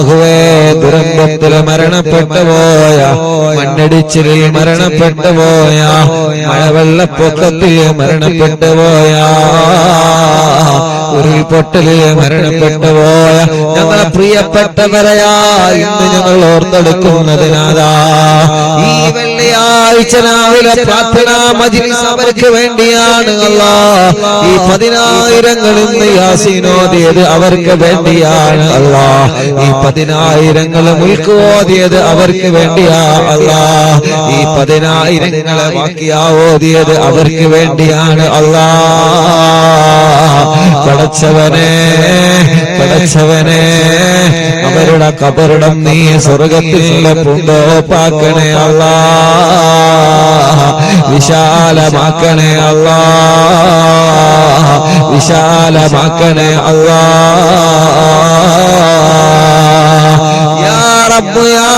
അള്ളാഹുവേ ദുരന്തത്തിൽ മരണപ്പെട്ടു പോയ മണ്ണിടിച്ചിലിൽ മരണപ്പെട്ടു പോയ മഴവെള്ളപ്പൊക്കത്തിൽ മരണപ്പെട്ടു പോയ ഉരുൾപൊട്ടലിൽ മരണപ്പെട്ടു ഞങ്ങളെ പ്രിയപ്പെട്ടവരെയാ ഇന്ന് ഞങ്ങൾ ഓർത്തെടുക്കുന്നതിനാതാ ഈ വെള്ളിയാഴ്ച രാവിലെ പ്രാർത്ഥനാ മജിലിസ് അവർക്ക് വേണ്ടിയാണ് അല്ലാ. ഈ പതിനായിരങ്ങൾ ഇന്ന് യാസീനോദിയത് അവർക്ക് വേണ്ടിയാണ് അല്ലാ. ഈ പതിനായിരങ്ങൾ മുൽക്ക് ഓതിയത് അവർക്ക് വേണ്ടിയാ അല്ലാ. ഈ പതിനായിരങ്ങളെ ബാക്കിയാ ഓതിയത് അവർക്ക് വേണ്ടിയാണ് അല്ലാ. പടച്ചവനെ പടച്ചവനെ അവരുടെ കബറിടം നീ സ്വർഗത്തിലെ പൂന്തോപ്പാക്കണേ അല്ലാ. വിശാലമാക്കണേ അല്ലാ വിശാലമാക്കണേ അല്ലാ യാ റബ്ബ് യാ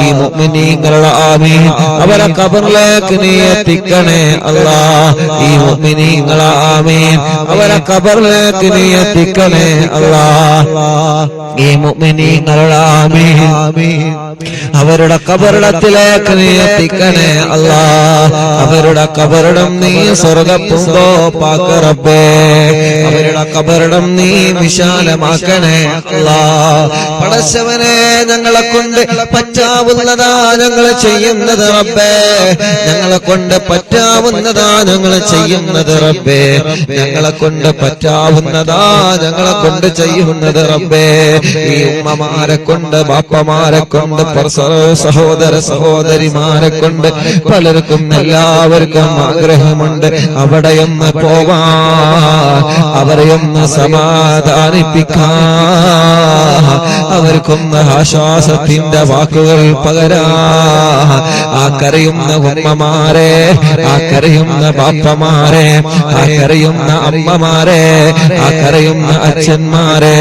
ഈ മുഅ്മിനീങ്ങളുടെ ആമീൻ. അവരെ ഖബറിലേക്ക് നീ എത്തിക്കണേ അല്ലാ ഈ മുഅ്മിനീങ്ങളെ ആമീൻ. അവരെ ഖബറിലേക്ക് നീ എത്തിക്കണേ അല്ലാ ഈ മുഅ്മിനീങ്ങളുടെ ആമീൻ. അവരുടെ കബറിടത്തിലേക്ക് നീ എത്തിക്കണേ അല്ലാ അവരുടെ കബറിടം നീ സ്വർഗപ്പുന്തോ പാക്കറബേ അവരുടെ കബറിടം നീ വിശാലമാക്കണേ അല്ലാ. പടച്ചവനെ ഞങ്ങളെ കൊണ്ട് പറ്റാവുന്നതാ ഞങ്ങൾ ചെയ്യുന്നത് റബ്ബേ. ഞങ്ങളെ കൊണ്ട് പറ്റാവുന്നതാ ഞങ്ങൾ ചെയ്യുന്നത് റബ്ബേ. ഞങ്ങളെ കൊണ്ട് പറ്റാവുന്നതാ ഞങ്ങളെ കൊണ്ട് ചെയ്യുന്നത് റബ്ബേ. ഈ ഉമ്മമാരെ കൊണ്ട് ബാപ്പമാരെ കൊണ്ട് സഹോദര സഹോദരിമാരെ കൊണ്ട് പലർക്കും എല്ലാവർക്കും ആഗ്രഹമുണ്ട്. അവിടെയൊന്ന് പോവാൻ അവരെയൊന്ന് സമാധാനിപ്പിക്കാൻ അവർക്കൊന്ന് ആശ്വാസത്തിന്റെ വാക്കുകൾ പകരാ ആ കരയുന്ന ഉമ്മമാരെ ആ കരയുന്ന ബാപ്പമാരെ ആ കരയുന്ന അമ്മമാരെ ആ കരയുന്ന അച്ഛന്മാരെ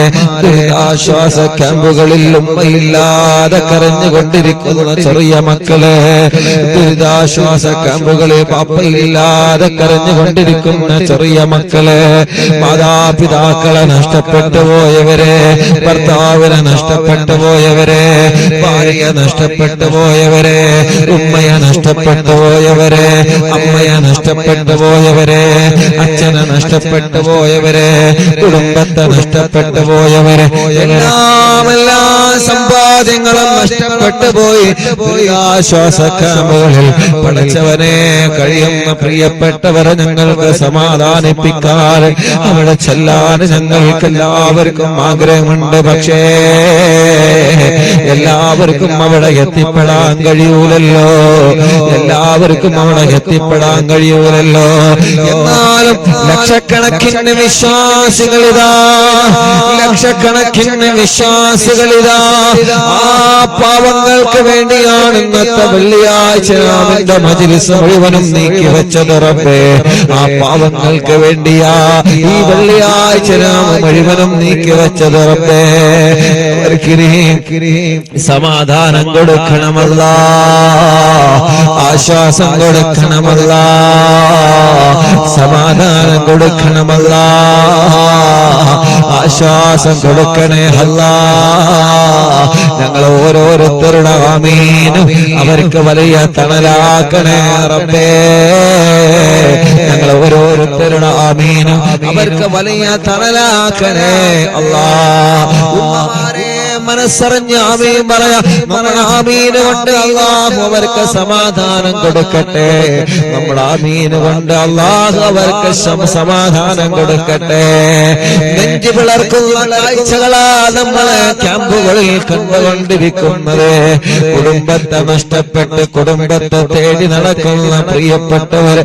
ആശ്വാസ ക്യാമ്പുകളിൽ ഉമ്മയില്ലാതെ കരഞ്ഞുകൊണ്ടിരിക്കുന്ന ചെറിയ മക്കളെ ദുരിതാശ്വാസ ക്യാമ്പുകളിൽ പാപ്പയില്ലാതെ കരഞ്ഞുകൊണ്ടിരിക്കുന്ന ചെറിയ മക്കളെ മാതാപിതാക്കളെ നഷ്ടപ്പെട്ടു പോയവരെ ഭർത്താവിനെ നഷ്ടപ്പെട്ടു പോയവരെ ഭാര്യയെ നഷ്ടപ്പെട്ടു പോയവരെ ഉമ്മയെ നഷ്ടപ്പെട്ടു പോയവരെ അമ്മയെ നഷ്ടപ്പെട്ടു പോയവരെ അച്ഛനെ നഷ്ടപ്പെട്ടു പോയവരെ കുടുംബത്തെ നഷ്ടപ്പെട്ടു പോയവരെ. എല്ലാം എല്ലാ സമ്പാദ്യങ്ങളും നഷ്ടപ്പെട്ടു പോയി. ആശ്വാസക്കാമുകളിൽ പഠിച്ചവനെ കഴിയുന്ന പ്രിയപ്പെട്ടവരെ ഞങ്ങൾക്ക് സമാധാനിപ്പിക്കാൻ അവിടെ ചെല്ലാൻ ഞങ്ങൾക്ക് എല്ലാവർക്കും ആഗ്രഹമുണ്ട്. പക്ഷേ എല്ലാവർക്കും അവിടെ എത്തിപ്പെടാൻ കഴിയൂലല്ലോ. എല്ലാവർക്കും അവിടെ എത്തിപ്പെടാൻ കഴിയൂലല്ലോ. എന്നാലും ലക്ഷക്കണക്കിന് വിശ്വാസികളിതാ ലക്ഷക്കണക്കിന് വിശ്വാസികളിതാ ആ പാവങ്ങൾക്ക് വേണ്ടിയാണ് ഇന്നത്തെ വെള്ളിയാഴ്ച നാമിന്റെ മജിലിസ് മുഴുവനും നീക്കി വെച്ചത് റബ്ബേ. ആ പാവങ്ങൾക്ക് വേണ്ടിയാ ഈ വെള്ളിയാഴ്ച രാമ മുഴുവനും നീക്കി വെച്ചത് റബ്ബേ. സമാധാനം കൊടുക്കണമല്ല. ആശ്വാസം കൊടുക്കണമല്ല. സമാധാനം കൊടുക്കണമല്ല. ആശ്വാസം കൊടുക്കണേ അല്ല. ഞങ്ങൾ ഓരോരുത്തരുടെ ആമീനും അവർക്ക് വലിയ തണലാക്കണേ റബ്ബേ. ഞങ്ങൾ ഓരോരുത്തരുടെ ആമീനും അവർക്ക് വലിയ തണലാക്കണേ അല്ലാ. ഉമ്മമാരെ മനസ്സറിഞ്ഞ് ആമീൻ നമ്മൾ ആമീൻ കൊണ്ട് അള്ളാഹു അവർക്ക് സമാധാനം കൊടുക്കട്ടെ. നമ്മൾ ആമീന് കൊണ്ട് അള്ളാഹു അവർക്ക് സമാധാനം കൊടുക്കട്ടെ. നെഞ്ചു പിളർക്കുന്ന കാഴ്ചകളാ നമ്മൾ ക്യാമ്പുകളിൽ കണ്ടുകൊണ്ടിരിക്കുന്നത്. കുടുംബത്തെ നഷ്ടപ്പെട്ട് കുടുംബത്തെ തേടി നടക്കുന്ന പ്രിയപ്പെട്ടവരെ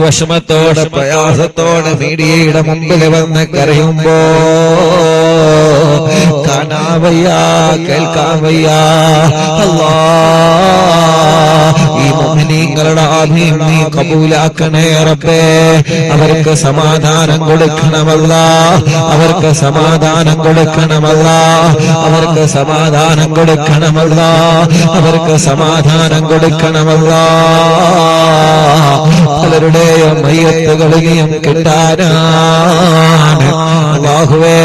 വിഷമത്തോടെ പ്രയാസത്തോടെ മീഡിയയുടെ മുമ്പിൽ വന്ന് കരയുമ്പോ കാണാൻ വയ്യ കേൾക്കാൻ വയ്യ അല്ലാ ഈ മുഅ്മിനീങ്ങൾ ഞങ്ങളുടെ ആമീൻ നീ കബൂലാക്കണേ റബ്ബേ. അവർക്ക് സമാധാനം കൊടുക്കണമല്ല. അവർക്ക് സമാധാനം കൊടുക്കണമല്ല. അവർക്ക് സമാധാനം കൊടുക്കണമല്ല. അവർക്ക് സമാധാനം കൊടുക്കണമല്ല. പലരുടെയും മയ്യത്തുകളെയും കിട്ടാനാണ്. അല്ലാഹുവേ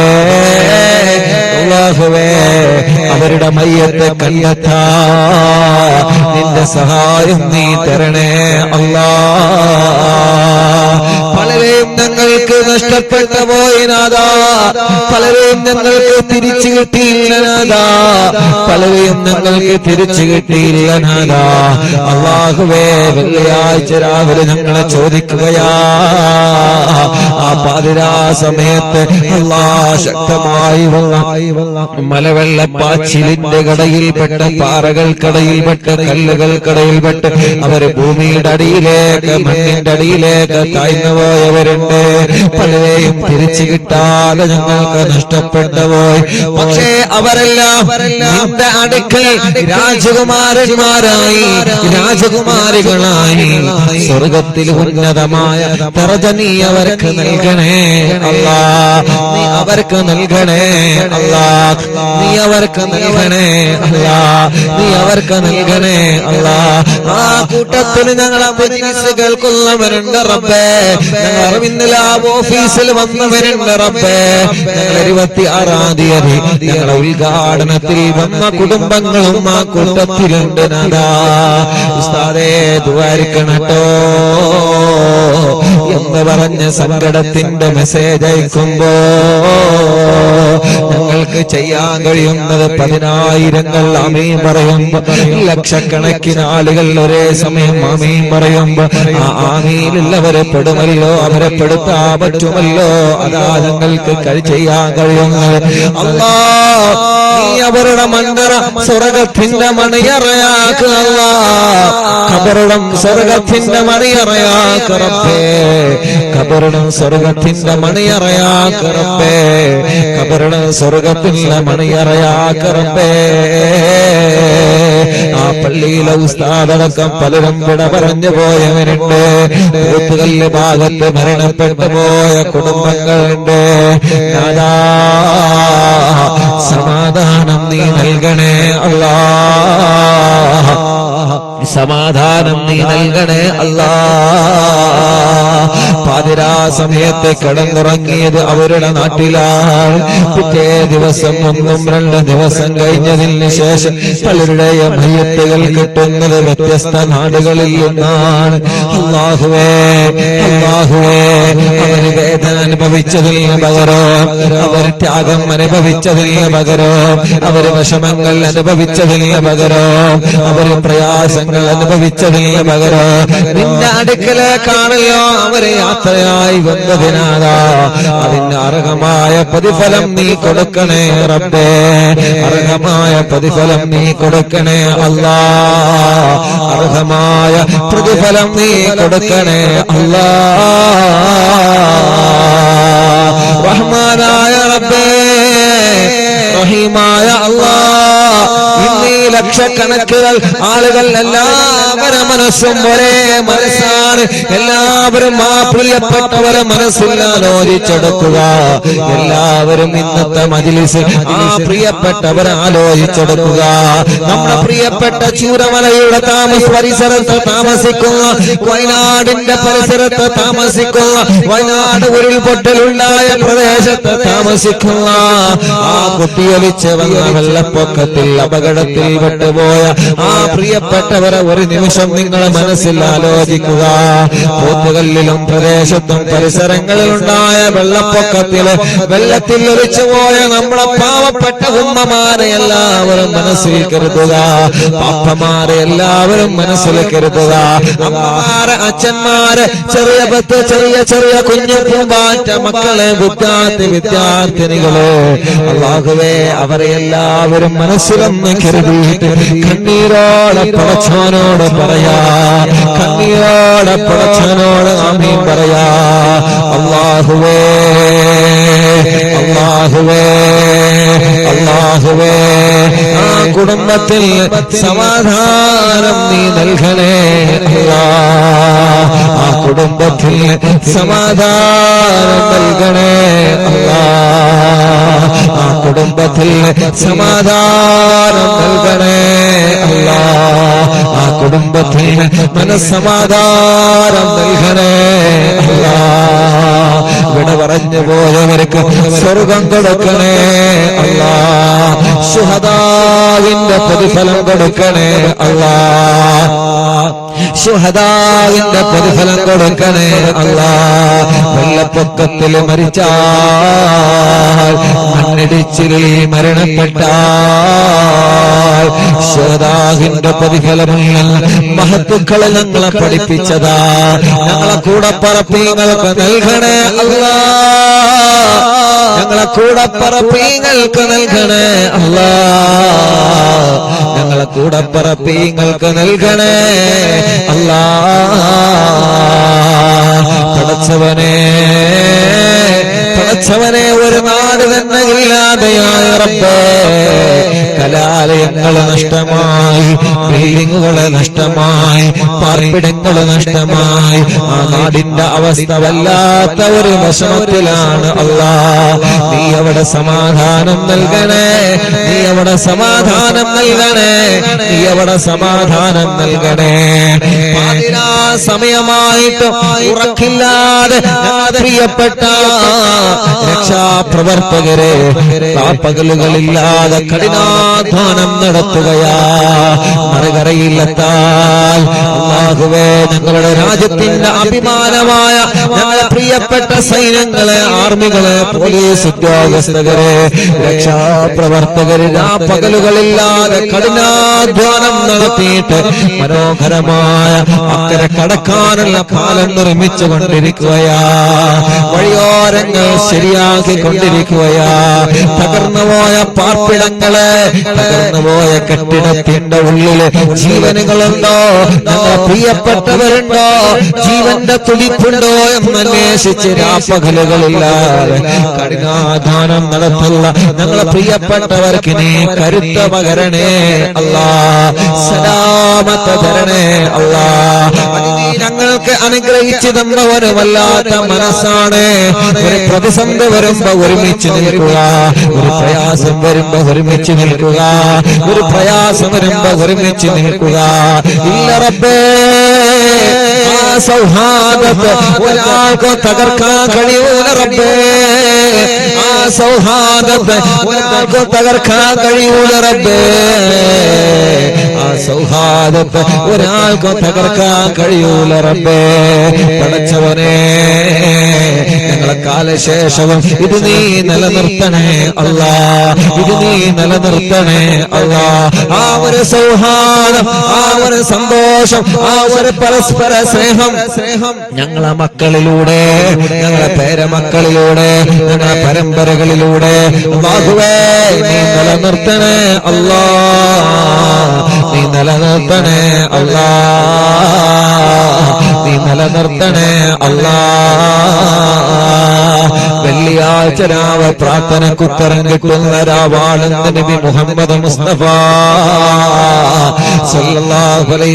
അല്ലാഹുവേ അവരുടെ മയ്യത്തെ കണ്ടെത്താ. നിന്റെ സഹായം നീ തരണേ പലരെയും ഞങ്ങൾക്ക് നഷ്ടപ്പെട്ട പോയിനാഥാ പലരെയും ഞങ്ങൾക്ക് തിരിച്ചു കിട്ടിയില്ല നാഥാ. പലരെയും ഞങ്ങൾക്ക് തിരിച്ചു കിട്ടിയില്ല നാഥാ. അള്ളാഹുവേ വെള്ളിയാഴ്ച രാവിലെ ഞങ്ങളെ ചോദിക്കുകയാ. ആ പാതിരാ സമയത്ത് അള്ളാ ശക്തമായി വെള്ളം മലവെള്ളപ്പാച്ചിലിന്റെ കടയിൽപ്പെട്ട പാറകൾക്കടയിൽപ്പെട്ട കല്ലുകൾക്കടയിൽപ്പെട്ട് അവർ ഭൂമിയുടെ അടിയിലേക്ക് മണ്ണിന്റെ അടിയിലേക്ക് താഴ്ന്നു പലരെയും തിരിച്ചു കിട്ടാതെ ഞങ്ങൾക്ക് നഷ്ടപ്പെട്ടു പോയി പക്ഷേ അവരെല്ലാം നിന്റെ അടുക്കൽ രാജകുമാരന്മാരായി രാജകുമാരികളായി. സ്വർഗത്തിൽ ഉന്നതമായ തറജ നീ അവർക്ക് നൽകണേ. അല്ലാ നീ അവർക്ക് നൽകണേ. അല്ലാ നീ അവർക്ക് നൽകണേ. അല്ലാ നീ അവർക്ക് നൽകണേ. അല്ലാ ആ കൂട്ടത്തിൽ ഞങ്ങളെ മജ്ലിസ് കേൾക്കുന്നവരുണ്ട് റബ്ബേ ഞങ്ങൾ അറിവിന്ന് ലാബ് ഓഫീസിൽ വന്നവരുണ്ട് റബ്ബേ. ഞങ്ങൾ ഇരുപത്തി ആറാം തീയതി ഞങ്ങളെ ഉദ്ഘാടനത്തിൽ വന്ന കുടുംബങ്ങളും ആ കൂട്ടത്തിലുണ്ട് നാദാ ഉസ്താദേ ദ്വാരിക്കണട്ടോ. എന്ന് പറഞ്ഞ് സങ്കടത്തിന്റെ മെസ്സേജ് അയക്കുമ്പോ ഞങ്ങൾക്ക് ചെയ്യാൻ കഴിയുന്നത് പതിനായിരങ്ങൾ അമീൻ പറയുമ്പോ ലക്ഷക്കണക്കിന് ആളുകൾ ഒരേ സമയം അമീൻ പറയുമ്പോ ആ ആമീലുള്ളവരെ പെടുമല്ലോ അവരെ പെടുത്താൻ പറ്റുമല്ലോ അതാ ഞങ്ങൾക്ക് ചെയ്യാൻ കഴിയുന്നത്. അവരുടെ മന്ദറ സ്വർഗത്തിന്റെ മണിയറയാക്കുക അവരുടെ സ്വർഗത്തിന്റെ മണിയറയാക്കറപ്പേ കബറിടം സ്വർഗത്തിന്റെ മണിയറയാക്കറപ്പേ കബറിടം സ്വർഗത്തിന്റെ മണിയറയാക്കറപ്പേ ആ പള്ളിയിലെ ഉസ്താദടക്കം പലരും വിട പറഞ്ഞു പോയവരുണ്ട്. കൂത്തുകല്ല് ഭാഗത്ത് മരണപ്പെട്ടു പോയ കുടുംബങ്ങളുണ്ട്. നാദാ സമാധാനം നീ നൽകണേ അല്ലാ സമാധാനം നീ നൽകണേ അല്ലാ. പാതിരാ സമയത്ത് കിടന്നുറങ്ങിയത് അവരുടെ നാട്ടിലാണ്. പിറ്റേ ദിവസം ഒന്നും രണ്ട് ദിവസം കഴിഞ്ഞതിന് ശേഷം പലരുടെയും മയ്യത്തുകൾ കിട്ടുന്നത് വ്യത്യസ്ത നാടുകളിൽ നിന്നാണ്. അള്ളാഹുവേ അള്ളാഹുവേ അനുഭവിച്ചതിന് പകരോ? അവർ ത്യാഗം അനുഭവിച്ചതിന് പകരോ? അവർ വിഷമങ്ങൾ അനുഭവിച്ചതിന് പകരോ? അവർ പ്രയാസങ്ങൾ അനുഭവിച്ചതിന് പകരോ? നിന്റെ അടുക്കലേക്കാണല്ലോ അവരെ യാത്രയായി വന്നതിനാകാ അതിന് അർഹമായ പ്രതിഫലം നീ കൊടുക്കണേ റബ്ബേ. അർഹമായ പ്രതിഫലം നീ കൊടുക്കണേ അല്ലാ. അർഹമായ പ്രതിഫലം നീ കൊടുക്കണേ അല്ലാ. റഹ്മാനായ റബ്ബേ റഹീമായ അള്ളാ ഇന്നീ ലക്ഷക്കണക്കുകൾ ആളുകൾ എല്ലാവരുടെ മനസ്സും ഒരേ മനസ്സാണ്. എല്ലാവരും ആ പ്രിയപ്പെട്ടവരെ മനസ്സിൽ ആലോചിച്ചെടുക്കുക എല്ലാവരും ഇന്നത്തെ മജിലിസ് ആ പ്രിയപ്പെട്ടവരെ ആലോചിച്ചെടുക്കുക. നമ്മുടെ പ്രിയപ്പെട്ട ചൂരമലയുടെ താമസ പരിസരത്ത് താമസിക്കുന്ന വയനാടിന്റെ പരിസരത്ത് താമസിക്കുന്ന വയനാട് ഉരുൾപൊട്ടലുണ്ടായ പ്രദേശത്ത് താമസിക്കുന്ന ആ കുട്ടിയൊലിച്ച് വന്ന വെള്ളപ്പൊക്കത്തിൽ അപകടത്തിൽ പെട്ടുപോയ ആ പ്രിയപ്പെട്ടവരെ ഒരു നിമിഷം നിങ്ങളെ മനസ്സിൽ ആലോചിക്കുക. പൂത്തുകളിലും പ്രദേശത്തും പരിസരങ്ങളിലുണ്ടായ വെള്ളപ്പൊക്കത്തിൽ വെള്ളത്തിൽ ഒലിച്ചു പോയ നമ്മളെ പാവപ്പെട്ട ഉമ്മമാരെ എല്ലാവരും മനസ്സിൽ കരുതുക. പാപ്പമാരെ എല്ലാവരും മനസ്സിൽ കരുതുക. അമ്മമാരെ അച്ഛന്മാരെ ചെറിയ പത്ത് ചെറിയ ചെറിയ കുഞ്ഞു പൂമ്പാറ്റ മക്കളെ വിദ്യാർത്ഥി വിദ്യാർത്ഥിനികളെ അള്ളാഹുവേ അവരെ എല്ലാവരും മനസ്സിലൊന്ന് കരുതിയിട്ട് കണ്ണീരോടെ പടച്ചോനോട് പറയാ. കണ്ണീരോടെ പടച്ചോനോട് ആമീൻ പറയാ. അള്ളാഹുവേ അള്ളാഹുവേ അള്ളാഹുവേ കുടുംബത്തിൽ സമാധാനം നീ നൽകണേ. ആ കുടുംബത്തിൽ സമാധാനം നൽകണേ. ആ കുടുംബത്തിൽ സമാധാനം നൽകണേ അല്ല ആ കുടുംബത്തിൽ മനസ്സമാധാനം നൽകണേ അല്ല ഇവിടെ പറഞ്ഞു പോയവർക്ക് സ്വർഗം കൊടുക്കണേ അല്ലാ ശുഹദാവിന്റെ പ്രതിഫലം കൊടുക്കണേ അള്ളാ. ശുഹദാവിന്റെ പ്രതിഫലം കൊടുക്കണേ അള്ളാ. വെള്ളപ്പൊക്കത്തിൽ മരിച്ചാൽ മണ്ണിടിച്ചിലിൽ മരണപ്പെട്ടാൽ ശുഹദാവിന്റെ പ്രതിഫലമുള്ള മഹത്തുക്കളെ ഞങ്ങളെ പഠിപ്പിച്ചതാ. ഞങ്ങളെ കൂടെ പറപ്പീങ്ങൾക്ക് നൽകണേ അള്ളാ. ഞങ്ങളെ കൂടെ പറപ്പീങ്ങൾക്ക് നൽകണേ അല്ലാ ഞങ്ങളെ കൂടെ പറപ്പീങ്ങൾക്ക് നൽകണേ. അല്ലാ പടച്ചവനെ പടച്ചവനെ ഒരു നാട് തന്നെ ഇല്ലാതെയായ റബ്ബേ. കലാലയങ്ങൾ നഷ്ടമായി ബിൽഡിങ്ങുകൾ നഷ്ടമായി പാർപ്പിടങ്ങൾ നഷ്ടമായി. ആ നാടിന്റെ അവസ്ഥ വല്ലാത്ത ഒരു വിഷമത്തിലാണ് അല്ലാ നീ അവിടെ സമാധാനം നൽകണേ നീ അവിടെ സമാധാനം നൽകണേ നീ അവിടെ സമാധാനം നൽകണേ. സമയമായിട്ട് ഉറക്കില്ലാതെ പ്രിയപ്പെട്ട രക്ഷാപ്രവർത്തകരെ പകലുകളില്ലാതെ കഠിനാധ്വാനം നടത്തുകയാ. മറുകരയിലെത്താൽ അള്ളാഹുവേ ഞങ്ങളുടെ രാജ്യത്തിന്റെ അഭിമാനമായ ഞങ്ങളെ പ്രിയപ്പെട്ട സൈന്യങ്ങളെ ആർമികളെ പോലീസ് ഉദ്യോഗസ്ഥരെ രക്ഷാപ്രവർത്തകര് പകലുകളില്ലാതെ കഠിനാധ്വാനം നടത്തിയിട്ട് മനോഹരമായ അക്കരെ കടക്കാനുള്ള പാലം നിർമ്മിച്ചു കൊണ്ടിരിക്കുകയാ വഴിയോരങ്ങൾ ശരിയാക്കി കൊണ്ടിരിക്കുകയാ തകർന്നുപോയ പാർപ്പിടങ്ങൾ തകർന്നുപോയ കെട്ടിടത്തിന്റെ ഉള്ളിൽ ജീവനുകളുണ്ടോ? പ്രിയപ്പെട്ടവരുണ്ടോ? ജീവന്റെ തുടിപ്പുണ്ടോ എന്ന് അന്വേഷിച്ച് രാപ്പകലുകളില്ലാതെ കഠിനാധാനം നടത്തുള്ള ഞങ്ങളെ പ്രിയപ്പെട്ടവർക്ക് നീ കരുത്ത പകരണേ അല്ലാ. സലാമത്ത തരണേ അല്ലാ. ഞങ്ങൾക്ക് അനുഗ്രഹിച്ചു തന്ന ഒരു വല്ലാത്ത മനസ്സാണ്. ഒരു പ്രതിസന്ധി വരുമ്പോ ഒരുമിച്ച് നിൽക്കുക. ഒരു പ്രയാസം വരുമ്പോ ഒരുമിച്ച് നിൽക്കുക. ഒരു പ്രയാസം വരുമ്പോ ഒരുമിച്ച് നിൽക്കുക. ഇല്ല റബ്ബേ. ആ സൗഹാർദ്ദത്തെ ഒരാൾക്ക് തകർക്കാൻ കഴിയൂല റബ്ബേ. ആ സൗഹാദത്ത് ഒരാൾക്ക് തകർക്കാൻ കഴിയൂല റബ്ബേ. ആ സൗഹാദത്ത് ഒരാൾക്ക് തകർക്കാൻ കഴിയൂല റബ്ബേ. പടച്ചവനെ ഞങ്ങളെ കാലശേഷവും ഇത് നീ നിലനിർത്തണേ അല്ല. ഇത് നീ നിലനിർത്തണേ അല്ല. ആ ഒരു സൗഹാർദ്ദം ആ ഒരു സന്തോഷം ആ ഒരു പരസ്പര സ്നേഹം സ്നേഹം ഞങ്ങളെ മക്കളിലൂടെ ഞങ്ങളെ പേരമക്കളിലൂടെ ഞങ്ങളെ പരമ്പരകളിലൂടെ ബാഹുവേ നീ നിലനിർത്തണേ അല്ലാ. നീ നിലനിർത്തണേ അല്ലാ. നിലനിർത്തണേ അല്ലാ വെള്ളിയാഴ്ച രാവ് പ്രാർത്ഥനക്കുത്തരം കിട്ടുന്ന രാവാണെന്ന് നബി മുഹമ്മദ് മുസ്തഫ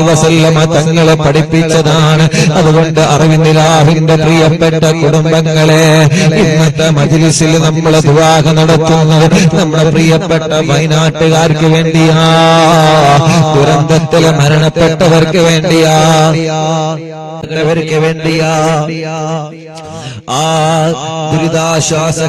വസല്ലമ തങ്ങളെ പഠിപ്പിച്ചതാണ്. അതുകൊണ്ട് അറിവിന്ദിലാഹിന്റെ പ്രിയപ്പെട്ട കുടുംബങ്ങളെ ഇന്നത്തെ മജിലിസിൽ നമ്മൾ ദുആഹ നടത്തുന്നത് നമ്മുടെ പ്രിയപ്പെട്ട വയനാട്ടുകാർക്ക് വേണ്ടിയാ. ദുരന്തത്തിൽ മരണപ്പെട്ടവർക്ക് വേണ്ടിയാ. വേണ്ടിയാ. ആ ദുരിതാശ്വാസ